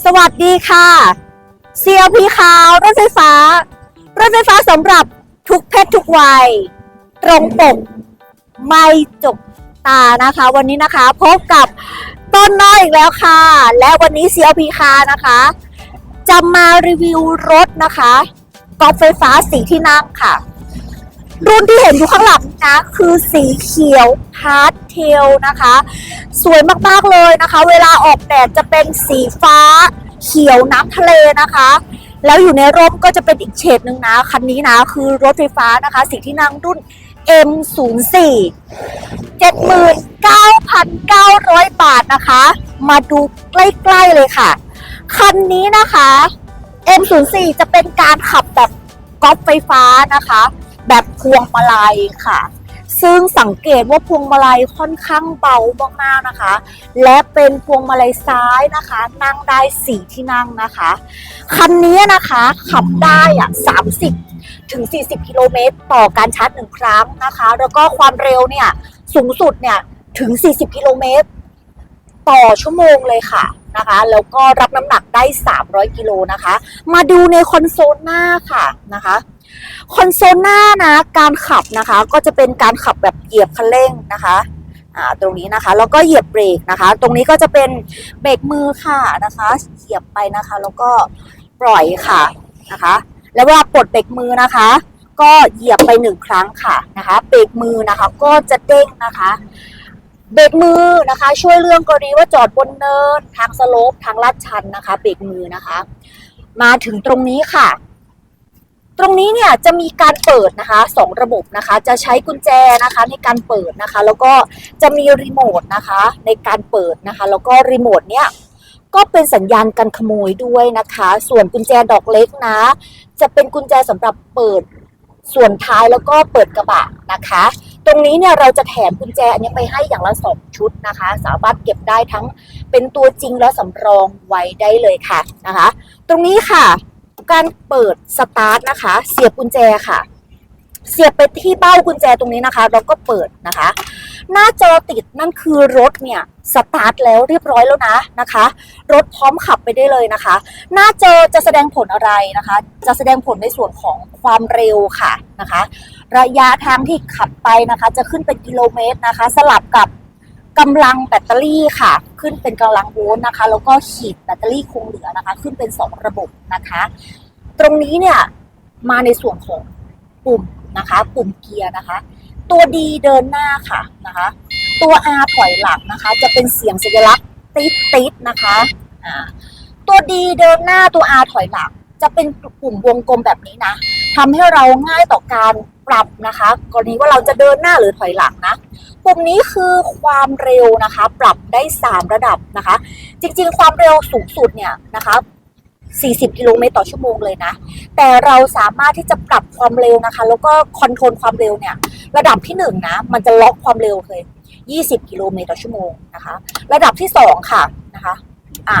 สวัสดีค่ะ CLP ขาวรถไฟฟ้า รถไฟฟ้าสำหรับทุกเพศทุกวัย ตรงปกไม่จกตานะคะ วันนี้นะคะพบกับต้นน้อยอีกแล้วค่ะ และวันนี้ CLP คานะคะ จะมารีวิวรถนะคะกอล์ฟไฟฟ้าสีที่นั่งค่ะ รุ่นที่เห็นอยู่ข้างหลังนะ คือสีเขียวพาส เทลนะคะ สวยมาก ๆ เลยนะคะ เวลาออกแดดจะเป็นสีฟ้าเขียวน้ำทะเลนะคะ แล้วอยู่ในร่มก็จะเป็นอีกเฉดหนึ่งนะ คันนี้นะ คือรถไฟฟ้านะคะ สีที่นั่งรุ่น M04 79,900 บาทนะคะ มาดูใกล้ ๆ เลยค่ะ คันนี้นะคะ M04 จะเป็นการขับแบบกอล์ฟไฟฟ้านะคะ แบบพวงมาลัยค่ะ ซึ่งสังเกตว่าพวงมาลัยค่อนข้างเบามากๆนะคะ และเป็นพวงมาลัยซ้ายนะคะ นั่งได้สี่ที่นั่งนะคะ คันนี้นะคะขับได้อะ30ถึง 40 กิโลเมตร ต่อการชาร์จหนึ่งครั้งนะคะ แล้วก็ความเร็วเนี่ยสูงสุดเนี่ยถึง 40 กิโลเมตร ต่อชั่วโมงเลยค่ะนะคะ แล้วก็รับน้ำหนักได้ 300 กิโลนะคะ มาดูในคอนโซลหน้าค่ะนะคะ คอนโซลหน้านะการขับนะคะ ก็จะเป็นการขับแบบเหยียบคันเร่งนะคะอ่าตรงนี้นะคะแล้วก็เหยียบเบรกนะคะ ตรงนี้ก็จะเป็นเบรกมือค่ะนะคะเหยียบไปนะคะ แล้วก็ปล่อยค่ะนะคะ แล้วเวลาปลดเบรกมือนะคะ ก็เหยียบไปหนึ่งครั้งค่ะนะคะเบรกมือนะคะก็จะเด้งนะคะเบรกมือนะคะ ช่วยเรื่องกรณีว่าจอดบนเนิน ทางสโลปทางลาดชันนะคะเบรกมือนะคะ มาถึงตรงนี้ค่ะ ตรงนี้เนี่ยจะมีการเปิดนะคะสองระบบนะคะ จะใช้กุญแจนะคะในการเปิดนะคะ แล้วก็จะมีรีโมทนะคะในการเปิดนะคะ แล้วก็รีโมทเนี่ยก็เป็นสัญญาณการขโมยด้วยนะคะ ส่วนกุญแจดอกเล็กนะ จะเป็นกุญแจสำหรับเปิดส่วนท้ายแล้วก็เปิดกระบะนะคะ ตรงนี้เนี่ยเราจะแถมกุญแจอันนี้ไปให้อย่างละสองชุดนะคะ สามารถเก็บได้ทั้งเป็นตัวจริงและสำรองไว้ได้เลยค่ะนะคะ ตรงนี้ค่ะ การเปิดสตาร์ทนะคะ เสียบกุญแจค่ะ เสียบไปที่เบ้ากุญแจตรงนี้นะคะแล้วก็เปิดนะคะ หน้าจอติดนั่นคือรถเนี่ยสตาร์ทแล้วเรียบร้อยแล้วนะนะคะ รถพร้อมขับไปได้เลยนะคะ หน้าจอจะแสดงผลอะไรนะคะ จะแสดงผลในส่วนของความเร็วค่ะนะคะ ระยะทางที่ขับไปนะคะ จะขึ้นเป็นกิโลเมตรนะคะ สลับกับ กำลังแบตเตอรี่ค่ะ ขึ้นเป็นกำลังโวลต์นะคะ แล้วก็ขีดแบตเตอรี่คงเหลือนะคะ ขึ้นเป็น 2 ระบบนะคะ ตรงนี้เนี่ยมาในส่วนของปุ่มนะคะปุ่มเกียร์นะคะ ตัว D เดินหน้าค่ะนะคะ ตัว R ถอยหลังนะคะ จะเป็นเสียงสัญลักษณ์ติดติดนะคะอ่าตัว D เดินหน้าตัว R ถอยหลัง จะเป็นปุ่มวงกลมแบบนี้นะทำให้เราง่ายต่อการปรับนะคะ กรณีว่าเราจะเดินหน้าหรือถอยหลังนะ ปุ่มนี้คือความเร็วนะคะ ปรับได้ 3 ระดับนะคะ จริงๆ ความเร็วสูงสุดเนี่ยนะคะ 40 กิโลเมตรต่อชั่วโมงเลยนะ แต่เราสามารถที่จะปรับความเร็วนะคะ แล้วก็คอนโทรลความเร็วเนี่ย ระดับที่ 1 นะ มันจะล็อกความเร็วเลย20 กิโลเมตรต่อชั่วโมงนะคะ ระดับที่ 2 ค่ะนะคะ อ่า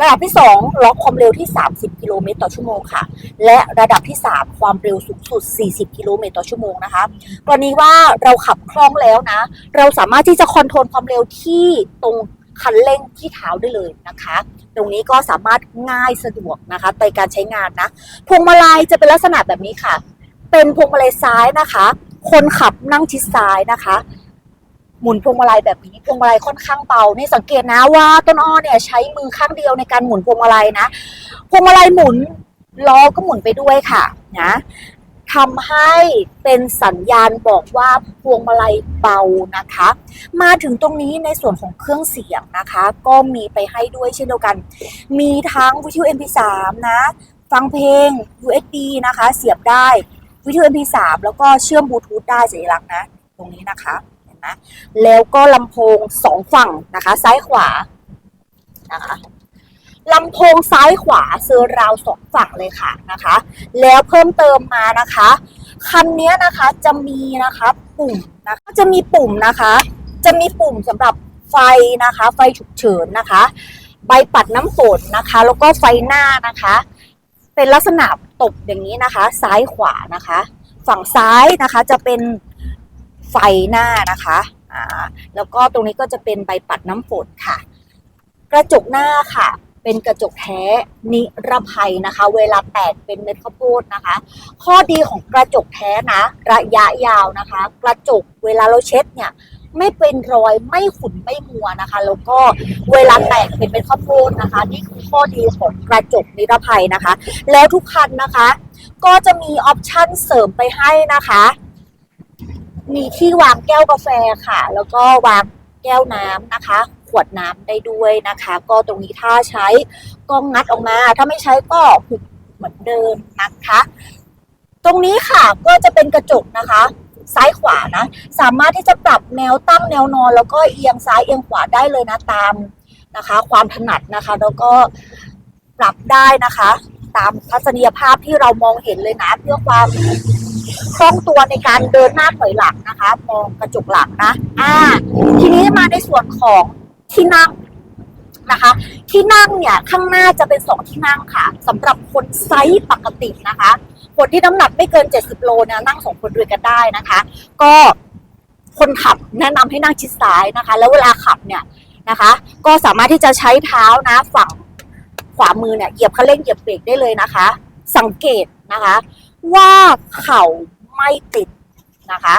ระดับที่ 2 ล็อกความเร็วที่ 30 กิโลเมตรต่อชั่วโมงค่ะ และระดับที่ 3 ความเร็วสูงสุด 40 กิโลเมตรต่อชั่วโมงนะคะกรณีว่าเราขับคล่องแล้วนะ เราสามารถที่จะคอนโทรลความเร็วที่ตรงคันเร่งที่เท้าได้เลยนะคะ ตรงนี้ก็สามารถง่ายสะดวกนะคะในการใช้งานนะ พวงมาลัยจะเป็นลักษณะแบบนี้ค่ะ เป็นพวงมาลัยซ้ายนะคะ คนขับนั่งชิดซ้ายนะคะ หมุนพวงมาลัยแบบนี้พวงมาลัยค่อนข้างเบานี่สังเกตนะว่าต้นอ้อเนี่ยใช้มือข้างเดียวในการหมุนพวงมาลัยนะพวงมาลัยหมุนล้อก็หมุนไปด้วยค่ะนะทำให้เป็นสัญญาณบอกว่าพวงมาลัยเบานะคะ มาถึงตรงนี้ในส่วนของเครื่องเสียงนะคะ ก็มีไปให้ด้วยเช่นเดียวกัน มีทั้งวิทยุ MP3 นะ ฟังเพลง USB นะคะ เสียบได้วิทยุ MP3 แล้วก็เชื่อมบลูทูธได้สัญลักษณ์นะ ตรงนี้นะคะ นไหมแล้วก็ลำโพงสองฝั่งนะคะ ซ้ายขวานะคะลำโพงซ้ายขวาเซอร์ราวสองฝั่งเลยค่ะนะคะ แล้วเพิ่มเติมมานะคะคันนี้นะคะจะมีนะคะปุ่มนะคะจะมีปุ่มนะคะ จะมีปุ่มสำหรับไฟนะคะ ไฟฉุกเฉินนะคะ ใบปัดน้ำฝนนะคะ แล้วก็ไฟหน้านะคะ เป็นลักษณะตกอย่างนี้นะคะ ซ้ายขวานะคะ ฝั่งซ้ายนะคะจะเป็น ไฟหน้านะคะอ่าแล้วก็ตรงนี้ก็จะเป็นใบปัดน้ำฝนค่ะ กระจกหน้าค่ะ เป็นกระจกแท้นิรภัยนะคะ เวลาแตกเป็นเม็ดข้าวโพดนะคะ ข้อดีของกระจกแท้นะ ระยะยาวนะคะ กระจกเวลาเราเช็ดเนี่ยไม่เป็นรอยไม่ขุ่นไม่มัวนะคะ แล้วก็เวลาแตกเป็นเป็นข้าวโพดนะคะ นี่คือข้อดีของกระจกนิรภัยนะคะ แล้วทุกคันนะคะ ก็จะมีออปชั่นเสริมไปให้นะคะ มีที่วางแก้วกาแฟค่ะ แล้วก็วางแก้วน้ำนะคะ ขวดน้ำได้ด้วยนะคะ ก็ตรงนี้ถ้าใช้ก็งัดออกมา ถ้าไม่ใช้ก็หุบเหมือนเดิมนะคะ ตรงนี้ค่ะก็จะเป็นกระจกนะคะ ซ้ายขวานะ สามารถที่จะปรับแนวตั้งแนวนอน แล้วก็เอียงซ้ายเอียงขวาได้เลยนะตามนะคะ ความถนัดนะคะ แล้วก็ปรับได้นะคะ ตามทัศนียภาพที่เรามองเห็นเลยนะเพื่อความ คล่องตัวในการเดินหน้าถอยหลังนะคะ มองกระจกหลังนะอ่า ทีนี้มาในส่วนของที่นั่งนะคะ ที่นั่งเนี่ยข้างหน้าจะเป็นสองที่นั่งค่ะสำหรับคนไซส์ปกตินะคะ คนที่น้ำหนักไม่เกิน 70 โลนี่ยนั่งสองคนด้วยกันได้นะคะ ก็คนขับแนะนำให้นั่งชิดซ้ายนะคะ แล้วเวลาขับเนี่ยนะคะ ก็สามารถที่จะใช้เท้านะฝั่งขวามือเนี่ยเหยียบคันเร่งเหยียบเบรกได้เลยนะคะ สังเกตนะคะ ว่าเข่าไม่ติดนะคะ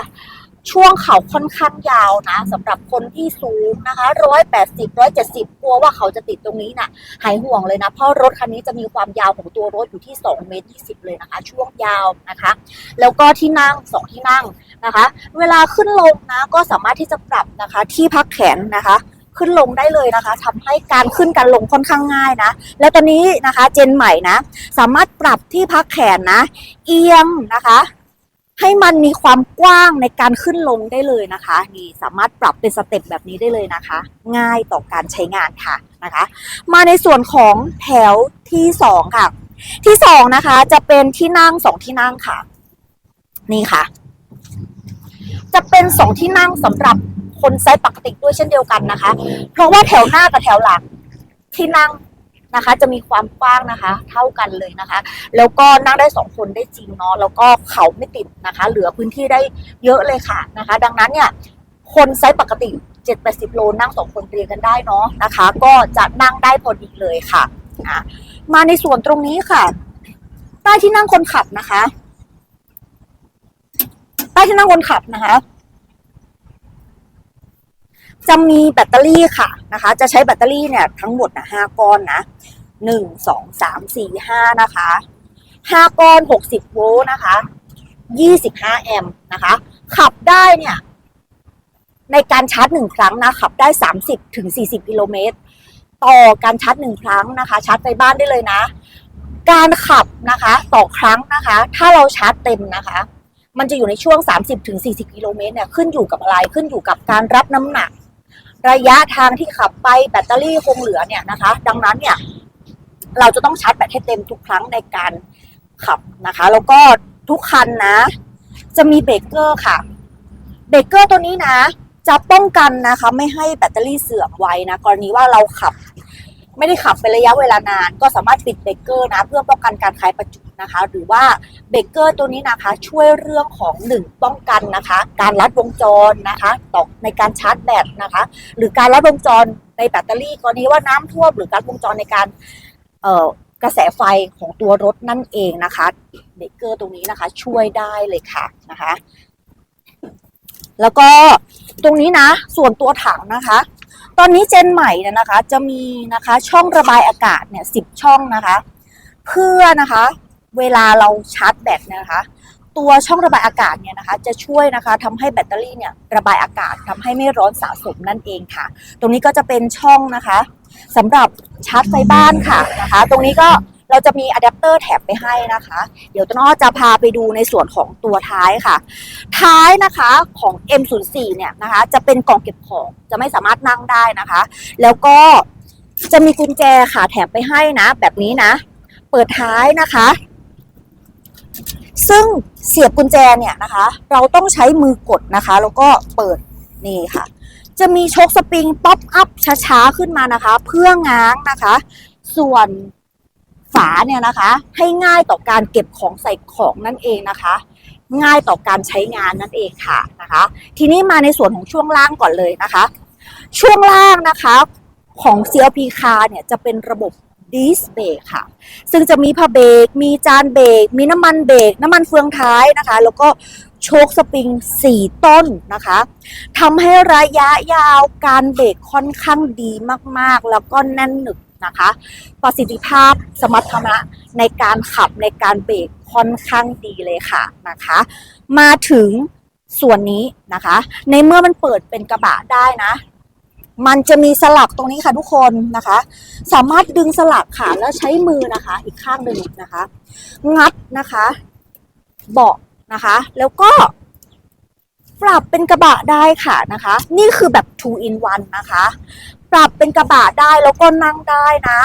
ช่วงเข่าค่อนข้างยาวนะสำหรับคนที่สูงนะคะร้อยแปดสิบร้อยเจ็ดสิบกลัวว่าเขาจะติดตรงนี้น่ะหายห่วงเลยนะเพราะรถคันนี้จะมีความยาวของตัวรถอยู่ที่2เมตร20เลยนะคะ ช่วงยาวนะคะ แล้วก็ที่นั่งสองที่นั่งนะคะ เวลาขึ้นลงนะก็สามารถที่จะปรับนะคะที่พักแขนนะคะ ขึ้นลงได้เลยนะคะทำให้การขึ้นการลงค่อนข้างง่ายนะ แล้วตอนนี้นะคะเจนใหม่นะ สามารถปรับที่พักแขนนะ เอียงนะคะ ให้มันมีความกว้างในการขึ้นลงได้เลยนะคะนี่สามารถปรับเป็นสเต็ปแบบนี้ได้เลยนะคะ ง่ายต่อการใช้งานค่ะนะคะ มาในส่วนของแถวที่สองค่ะ ที่สองนะคะ จะเป็นที่นั่งสองที่นั่งค่ะ นี่ค่ะ จะเป็นสองที่นั่งสำหรับ คนไซส์ปกติด้วยเช่นเดียวกันนะคะ เพราะว่าแถวหน้ากับแถวหลังที่นั่งนะคะ จะมีความกว้างนะคะ เท่ากันเลยนะคะ แล้วก็นั่งได้สองคนได้จริงเนาะแล้วก็เขาไม่ติดนะคะ เหลือพื้นที่ได้เยอะเลยค่ะนะคะ ดังนั้นเนี่ยคนไซส์ปกติ7-80โลนั่งสองคนเรียงกันได้เนาะนะคะ ก็จะนั่งได้พอดีเลยค่ะอะมาในส่วนตรงนี้ค่ะ ใต้ที่นั่งคนขับนะคะ ใต้ที่นั่งคนขับนะคะ จะมีแบตเตอรี่ค่ะนะคะ จะใช้แบตเตอรี่เนี่ยทั้งหมดนะห้าก้อนนะหนึ่งสองสามสี่ห้านะคะห้าก้อนหกสิบโวลต์นะคะยี่สิบห้าแอมป์นะคะ ขับได้เนี่ย ในการชาร์จหนึ่งครั้งนะขับได้สามสิบถึงสี่สิบกิโลเมตรต่อการชาร์จหนึ่งครั้งนะคะ ชาร์จไปบ้านได้เลยนะ การขับนะคะ ต่อครั้งนะคะ ถ้าเราชาร์จเต็มนะคะ มันจะอยู่ในช่วง 30ถึง40 กิโลเมตรเนี่ยขึ้นอยู่กับอะไรขึ้นอยู่กับการรับน้ำหนัก ระยะทางที่ขับไปแบตเตอรี่คงเหลือเนี่ยนะคะ ดังนั้นเนี่ย เราจะต้องชาร์จแบตให้เต็มทุกครั้งในการขับนะคะ แล้วก็ทุกคันนะ จะมีเบรกเกอร์ค่ะ เบรกเกอร์ตัวนี้นะ จะป้องกันนะคะ ไม่ให้แบตเตอรี่เสื่อมไวนะ กรณีว่าเราขับ ไม่ได้ขับเป็นระยะเวลานาน ก็สามารถปิดเบรกเกอร์นะ เพื่อป้องกันการคลายประจุ นะคะ หรือว่าเบเกอร์ตัวนี้นะคะ ช่วยเรื่องของหนึ่งป้องกันนะคะ การลัดวงจรนะคะต่อในการชาร์จแบตนะคะ หรือการลัดวงจรในแบตเตอรี่กรณีว่าน้ำท่วมหรือการวงจรในการเอ่อกระแสไฟของตัวรถนั่นเองนะคะเบเกอร์ตรงนี้นะคะ ช่วยได้เลยค่ะนะคะ แล้วก็ตรงนี้นะ ส่วนตัวถังนะคะ ตอนนี้เจนใหม่เนี่ยนะคะ จะมีนะคะช่องระบายอากาศเนี่ยสิบช่องนะคะ เพื่อนะคะ เวลาเราชาร์จแบตนะคะ ตัวช่องระบายอากาศเนี่ยนะคะ จะช่วยนะคะทำให้แบตเตอรี่เนี่ยระบายอากาศทำให้ไม่ร้อนสะสมนั่นเองค่ะ ตรงนี้ก็จะเป็นช่องนะคะสำหรับชาร์จไฟบ้านค่ะนะคะ ตรงนี้ก็เราจะมีอะแดปเตอร์แถบไปให้นะคะ เดี๋ยวต้นอ้อจะพาไปดูในส่วนของตัวท้ายค่ะ ท้ายนะคะของ M04 เนี่ยนะคะ จะเป็นกล่องเก็บของจะไม่สามารถนั่งได้นะคะ แล้วก็จะมีกุญแจค่ะแถมไปให้นะ แบบนี้นะ เปิดท้ายนะคะ ซึ่งเสียบกุญแจเนี่ยนะคะ เราต้องใช้มือกดนะคะ แล้วก็เปิดนี่ค่ะ จะมีโชคสปริงป๊อปอัพช้าๆขึ้นมานะคะ เพื่อง้างนะคะ ส่วนฝาเนี่ยนะคะ ให้ง่ายต่อการเก็บของใส่ของนั่นเองนะคะ ง่ายต่อการใช้งานนั่นเองค่ะนะคะ ทีนี้มาในส่วนของช่วงล่างก่อนเลยนะคะ ช่วงล่างนะคะของ CLP Car เนี่ยจะเป็นระบบ ดิสเบรกค่ะ ซึ่งจะมีผ้าเบรกมีจานเบรกมีน้ำมันเบรกน้ำมันเฟืองท้ายนะคะ แล้วก็โชคสปริง 4 ต้นนะคะทำให้ระยะยาวการเบรกค่อนข้างดีมากๆ แล้วก็แน่นหนึบนะคะ ประสิทธิภาพสมรรถนะในการขับในการเบรกค่อนข้างดีเลยค่ะนะคะ มาถึงส่วนนี้นะคะ ในเมื่อมันเปิดเป็นกระบะได้นะ มันจะมีสลักตรงนี้ค่ะทุกคนนะคะ สามารถดึงสลักค่ะแล้วใช้มือนะคะ อีกข้างหนึ่งนะคะ งัดนะคะ เบาะนะคะ แล้วก็ ปรับเป็นกระบะได้ค่ะนะคะ นี่คือแบบ two in one นะคะ ปรับเป็นกระบะได้แล้วก็นั่งได้นะ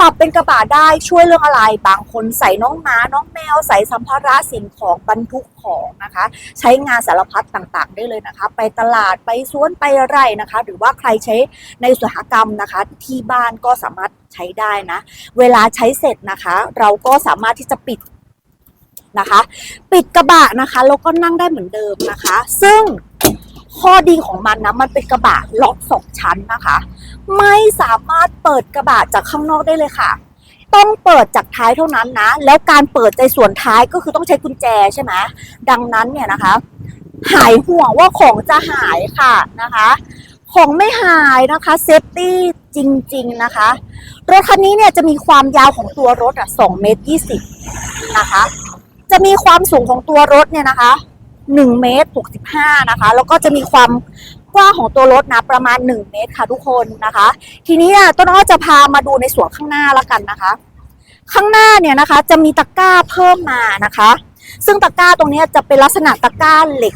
ปรับเป็นกระบะได้ช่วยเรื่องอะไร บางคนใส่น้องหมา น้องแมว ใส่สัมภาระสิ่งของบรรทุกของนะคะ ใช้งานสารพัดต่างๆ ได้เลยนะคะ ไปตลาดไปสวนไปไร่นะคะ หรือว่าใครใช้ในอุตสาหกรรมนะคะ ที่บ้านก็สามารถใช้ได้นะ เวลาใช้เสร็จนะคะ เราก็สามารถที่จะปิดนะคะ ปิดกระบะนะคะแล้วก็นั่งได้เหมือนเดิมนะคะ ซึ่งข้อดีของมันนะมันเป็นกระบะล็อกสองชั้นนะคะ ไม่สามารถเปิดกระบะจากข้างนอกได้เลยค่ะ ต้องเปิดจากท้ายเท่านั้นนะ แล้วการเปิดในส่วนท้ายก็คือต้องใช้กุญแจใช่ไหมดังนั้นเนี่ยนะคะ หายห่วงว่าของจะหายค่ะนะคะ ของไม่หายนะคะเซฟตี้จริง ๆนะคะรถคันนี้เนี่ยจะมีความยาวของตัวรถอะ2เมตร20นะคะ จะมีความสูงของตัวรถเนี่ยนะคะ1เมตร65นะคะ แล้วก็จะมีความ ว้างของตัวรถนะประมาณ 1 เมตรค่ะทุกคนนะคะ ทีนี้อะต้นอ้อจะพามาดูในส่วนข้างหน้าแล้วกันนะคะ ข้างหน้าเนี่ยนะคะจะมีตะกร้าเพิ่มมานะคะ ซึ่งตะกร้าตรงนี้จะเป็นลักษณะตะกร้าเหล็ก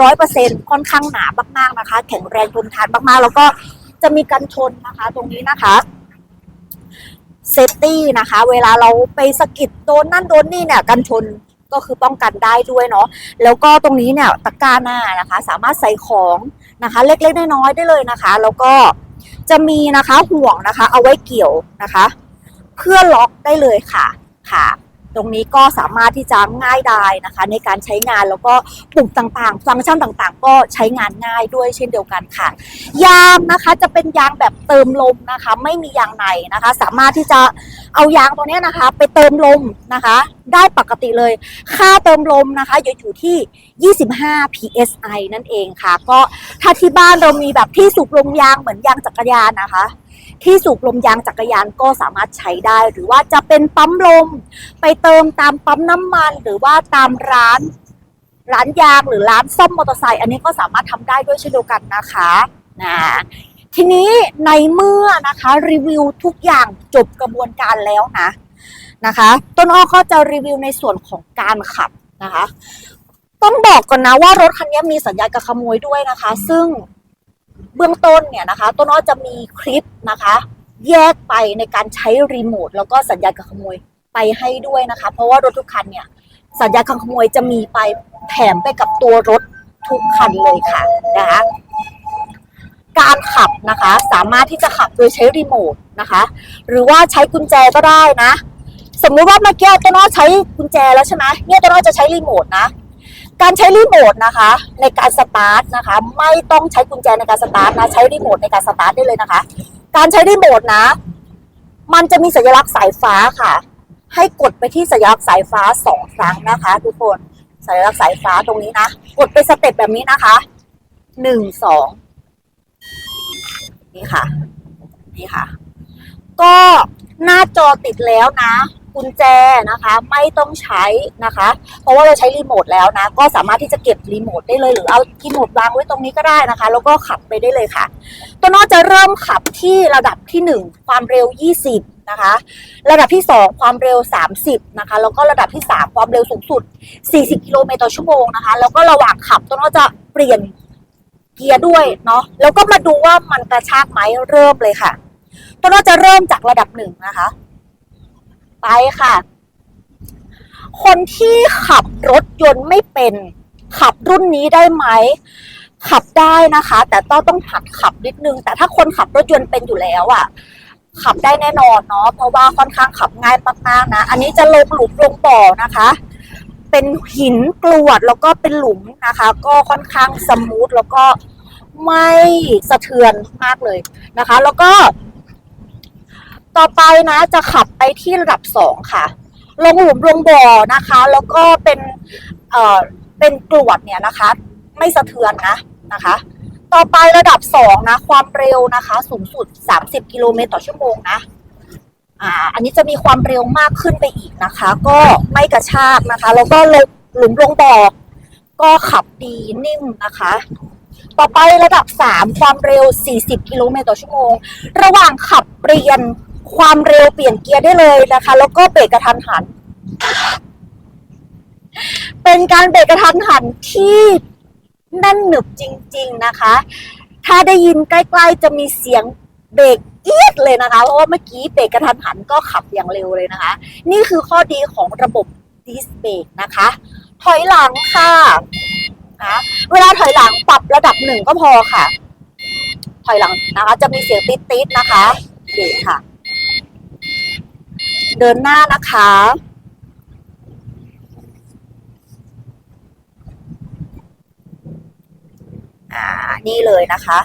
ร้อยเปอร์เซ็นค่อนข้างหนามากๆนะคะ แข็งแรงทนทานมากๆ แล้วก็จะมีกันชนนะคะ ตรงนี้นะคะเซฟตี้นะคะ เวลาเราไปสกิดโดนนั่นโดนนี่เนี่ยกันชน ก็คือป้องกันได้ด้วยเนาะแล้วก็ตรงนี้เนี่ยตะกร้าหน้านะคะ สามารถใส่ของนะคะ เล็กๆน้อยๆได้เลยนะคะ แล้วก็จะมีนะคะห่วงนะคะ เอาไว้เกี่ยวนะคะ เพื่อล็อกได้เลยค่ะค่ะ ตรงนี้ก็สามารถที่จะง่ายดายนะคะ ในการใช้งานแล้วก็ปุ่มต่างๆ ฟังก์ชันต่างๆ ก็ใช้งานง่ายด้วยเช่นเดียวกันค่ะ ยางนะคะจะเป็นยางแบบเติมลมนะคะ ไม่มียางในนะคะ สามารถที่จะเอายางตัวนี้นะคะ ไปเติมลมนะคะ ได้ปกติเลย ค่าเติมลมนะคะอยู่อยู่ที่ 25 psi นั่นเองค่ะ ก็ถ้าที่บ้านเรามีแบบที่สูบลมยางเหมือนยางจักรยานนะคะ ที่สูบลมยางจักรยานก็สามารถใช้ได้ หรือว่าจะเป็นปั๊มลม ไปเติมตามปั๊มน้ำมัน หรือว่าตามร้านร้านยางหรือร้านซ่อมมอเตอร์ไซค์อันนี้ก็สามารถทำได้ด้วยเช่นเดียวกันนะคะนะทีนี้ในเมื่อนะคะรีวิวทุกอย่างจบกระบวนการแล้วนะนะคะ ต้นอ้อก็จะรีวิวในส่วนของการขับนะคะ ต้องบอกก่อนนะว่ารถคันนี้มีสัญญาณการขโมยด้วยนะคะ ซึ่ง เบื้องต้นเนี่ยนะคะต้นอ้อจะมีคลิปนะคะ แยกไปในการใช้รีโมทแล้วก็สัญญาณการขโมยไปให้ด้วยนะคะ เพราะว่ารถทุกคันเนี่ยสัญญาณการขโมยจะมีไปแถมไปกับตัวรถทุกคันเลยค่ะนะคะการขับนะคะสามารถที่จะขับโดยใช้รีโมทนะคะ หรือว่าใช้กุญแจก็ได้นะ สมมุติว่าเมื่อกี้ต้นอ้อใช้กุญแจแล้วใช่ไหมเนี่ยต้นอ้อจะใช้รีโมทนะ การใช้รีโมทนะคะ ในการสตาร์ทนะคะ ไม่ต้องใช้กุญแจในการสตาร์ทนะใช้รีโมทในการสตาร์ทได้เลยนะคะ การใช้รีโมทนะ มันจะมีสัญลักษณ์สายฟ้าค่ะ ให้กดไปที่สัญลักษณ์สายฟ้าสองครั้งนะคะ ทุกคนสัญลักษณ์สายฟ้าตรงนี้นะ กดไปสเต็ปแบบนี้นะคะหนึ่งสองนี่ค่ะ นี่ค่ะ ก็หน้าจอติดแล้วนะ กุญแจนะคะไม่ต้องใช้นะคะ เพราะว่าเราใช้รีโมทแล้วนะ ก็สามารถที่จะเก็บรีโมทได้เลย หรือเอารีโมทวางไว้ตรงนี้ก็ได้นะคะ แล้วก็ขับไปได้เลยค่ะ ตัวนอกจะเริ่มขับที่ระดับที่ 1 ความเร็ว 20 นะคะ ระดับที่ 2 ความเร็ว 30 นะคะ แล้วก็ระดับที่ 3 ความเร็วสูงสุด 40 กิโลเมตรต่อชั่วโมงนะคะ แล้วก็ระหว่างขับตัวนอกจะเปลี่ยนเกียร์ด้วยเนาะ แล้วก็มาดูว่ามันกระชากไหมเริ่มเลยค่ะ ตัวนอกจะเริ่มจากระดับหนึ่งนะคะ ไปค่ะ คนที่ขับรถยนต์ไม่เป็น ขับรุ่นนี้ได้ไหม ขับได้นะคะ แต่ต้องต้องหัดขับนิดนึง แต่ถ้าคนขับรถยนต์เป็นอยู่แล้วอะ่ะ ขับได้แน่นอนเนาะเพราะว่าค่อนข้างขับง่ายมากๆนะ อันนี้จะลงหลุมลงบ่อนะคะ เป็นหินกรวดแล้วก็เป็นหลุมนะคะ ก็ค่อนข้างสมูทแล้วก็ไม่สะเทือนมากเลยนะคะ แล้วก็ ต่อไปนะจะขับไปที่ระดับสองค่ะ ลงหลุมลงบ่อนะคะ แล้วก็เป็นเอ่อเป็นกรวดเนี่ยนะคะ ไม่สะเทือนนะนะคะ ต่อไประดับสองนะความเร็วนะคะ สูงสุด 30 กิโลเมตรต่อชั่วโมงนะอ่าอันนี้จะมีความเร็วมากขึ้นไปอีกนะคะ ก็ไม่กระชากนะคะ แล้วก็ลงหลุมลงบ่อก็ขับดีนิ่มนะคะต่อไประดับ 3 ความเร็ว 40 กิโลเมตรต่อชั่วโมง ระหว่างขับเปลี่ยน ความเร็วเปลี่ยนเกียร์ได้เลยนะคะ แล้วก็เบรกกระทันหัน เป็นการเบรกกระทันหันที่แน่นหนึบจริง ๆนะคะ ถ้าได้ยินใกล้ๆจะมีเสียงเบรกเอียดเลยนะคะ เพราะว่าเมื่อกี้เบรกกระทันหันก็ขับอย่างเร็วเลยนะคะ นี่คือข้อดีของระบบดิสเบรกนะคะ ถอยหลังค่ะนะเวลาถอยหลังปรับระดับหนึ่งก็พอค่ะ ถอยหลังนะคะ จะมีเสียงติ๊ดๆนะคะเบรกค่ะ เดินหน้านะคะ อ่า นี่เลยนะคะ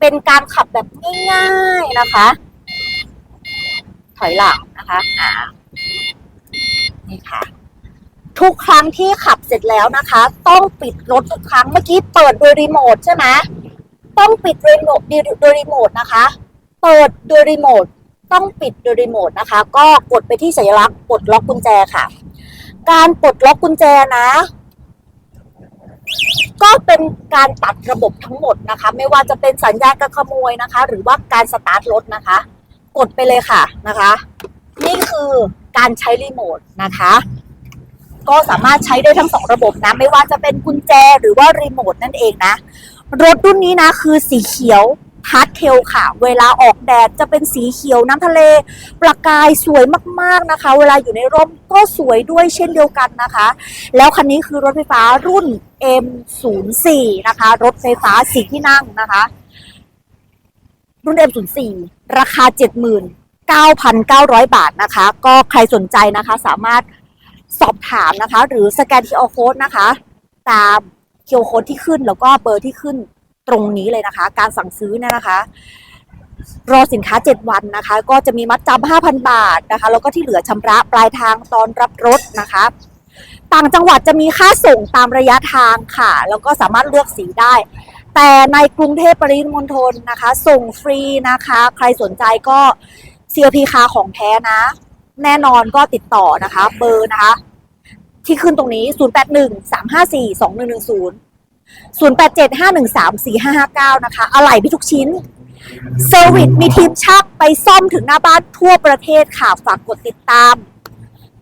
เป็นการขับแบบง่ายๆนะคะ ถอยหลังนะคะ อ่า นี่ค่ะทุกครั้งที่ขับเสร็จแล้วนะคะ ต้องปิดรถทุกครั้งเมื่อกี้เปิดโดยรีโมทใช่ไหมต้องปิดโดยรีโมทโดยรีโมทนะคะ เปิดโดยรีโมท ต้องปิดโดยรีโมทนะคะ ก็กดไปที่สัญลักษณ์ปลดล็อกกุญแจค่ะ การปลดล็อกกุญแจนะ ก็เป็นการตัดระบบทั้งหมดนะคะ ไม่ว่าจะเป็นสัญญาณการขโมยนะคะ หรือว่าการสตาร์ทรถนะคะ กดไปเลยค่ะนะคะ นี่คือการใช้รีโมทนะคะ ก็สามารถใช้ได้ทั้งสองระบบนะ ไม่ว่าจะเป็นกุญแจหรือว่ารีโมทนั่นเองนะ รถรุ่นนี้นะคือสีเขียว ฮาร์ดเทลค่ะ เวลาออกแดดจะเป็นสีเขียวน้ำทะเล ประกายสวยมากๆนะคะ เวลาอยู่ในร่มก็สวยด้วยเช่นเดียวกันนะคะ แล้วคันนี้คือรถไฟฟ้ารุ่น M04 นะคะ รถไฟฟ้าสีที่นั่งนะคะ รุ่น M04 ราคา 79,900 บาทนะคะ ก็ใครสนใจนะคะ สามารถสอบถามนะคะ หรือสแกน QR Code นะคะ ตาม QR Code ที่ขึ้นแล้วก็เบอร์ที่ขึ้น ตรงนี้เลยนะคะ การสั่งซื้อเนี่ยนะคะ รอสินค้า 7 วันนะคะ ก็จะมีมัดจำ5,000 บาทนะคะ แล้วก็ที่เหลือชำระปลายทางตอนรับรถนะคะ ต่างจังหวัดจะมีค่าส่งตามระยะทางค่ะ แล้วก็สามารถเลือกสีได้ แต่ในกรุงเทพปริมณฑลนะคะ ส่งฟรีนะคะ ใครสนใจก็ CLP คาของแท้นะ แน่นอนก็ติดต่อนะคะ เบอร์นะคะ ที่ขึ้นตรงนี้ 0813542110 0875134559 นะคะ อะไหล่ทุกชิ้น เซอร์วิสมีทีมช่างไปซ่อมถึงหน้าบ้านทั่วประเทศค่ะ ฝากกดติดตาม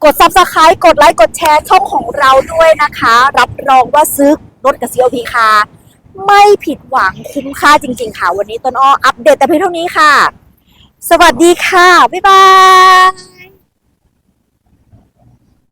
กด subscribe กดไลค์ กดแชร์ช่องของเราด้วยนะคะ รับรองว่าซื้อรถกับ CLP คาไม่ผิดหวังคุ้มค่าจริง ๆ ค่ะ วันนี้ต้นอ้ออัปเดตแต่เพียงเท่านี้ค่ะ สวัสดีค่ะ บ๊ายบาย